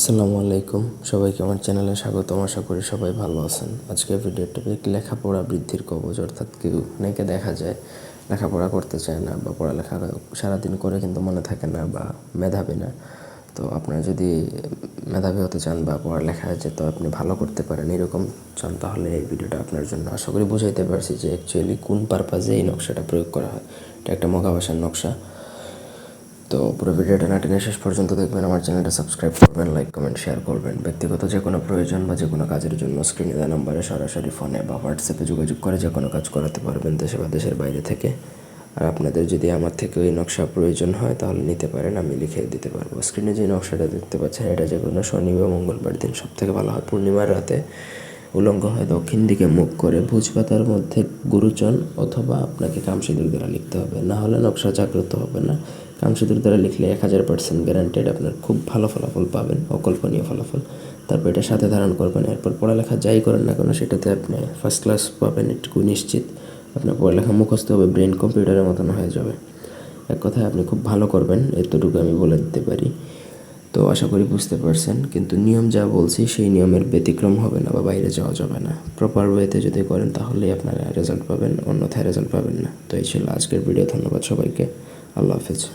আসসালামু আলাইকুম। সবাইকে আমার চ্যানেলে স্বাগতম। আশা করি সবাই ভালো আছেন। আজকের ভিডিওর টপিক লেখাপড়া বৃদ্ধির কবচ অর্থাৎ কেউ অনেকে দেখা যায় লেখাপড়া করতে চায় না বা পড়ালেখা সারাদিন করে কিন্তু মনে থাকে না বা মেধাবী না। তো আপনারা যদি মেধাবী হতে চান বা পড়ালেখায় যেহেতু আপনি ভালো করতে পারেন এরকম চান, তাহলে এই ভিডিওটা আপনার জন্য আশা করি বুঝাইতে পারছি যে অ্যাকচুয়ালি কোন পারপাজে এই নকশাটা প্রয়োগ করা হয়। এটা একটা ভাষার নকশা। তো পুরো ভিডিওটা না টেনে শেষ পর্যন্ত দেখবেন, আমার চ্যানেলটা সাবস্ক্রাইব করবেন লাইক কমেন্ট শেয়ার করবেন। ব্যক্তিগত যে কোনো প্রয়োজন বা যে কোনো কাজের জন্য স্ক্রিনে দেওয়া নাম্বারে সরাসরি ফোনে বা হোয়াটসঅ্যাপে যোগাযোগ করে যে কোনো কাজ করাতে পারবেন দেশে বা দেশের বাইরে থেকে। আর আপনাদের যদি আমার থেকে ওই নকশা প্রয়োজন হয়, তাহলে নিতে পারেন, আমি লিখে দিতে পারব। স্ক্রিনে যে নকশাটা দেখতে পাচ্ছেন, এটা যে কোনো শনি বা মঙ্গলবার দিন সব থেকে ভালো হয়। পূর্ণিমার রাতে উলঙ্গ হয় দক্ষিণ দিকে মুখ করে ভুজপাতার মধ্যে গুরুচন অথবা আপনাকে কামসিঁদুর দ্বারা লিখতে হবে। না হলে নকশা জাগ্রত হবে না। কামসিঁদুর দ্বারা লিখলে এক হাজার পার্সেন্ট গ্যারান্টেড আপনার খুব ভালো ফলাফল পাবেন, অকল্পনীয় ফলাফল। তারপর এটা সাথে ধারণ করবেন, এরপর পড়ালেখা যাই করেন না কেন, সেটাতে আপনি ফার্স্ট ক্লাস পাবেন এটুকু নিশ্চিত। আপনার পড়ালেখা মুখস্থ হবে ব্রেন কম্পিউটারের মতন হয়ে যাবে। এক কথায় আপনি খুব ভালো করবেন, এতটুকু আমি বলে দিতে পারি। তো আশা করি বুঝতে পারছেন, কিন্তু নিয়ম যা বলছি, সেই নিয়মের ব্যতিক্রম হবে না বা বাইরে যাওয়া যাবে না। প্রপার ওয়েতে যদি করেন, তাহলেই আপনারা রেজাল্ট পাবেন, অন্যথায় রেজাল্ট পাবেন না। তো এই ছিল আজকের ভিডিও ধন্যবাদ সবাইকে। আল্লাহ হাফেজ।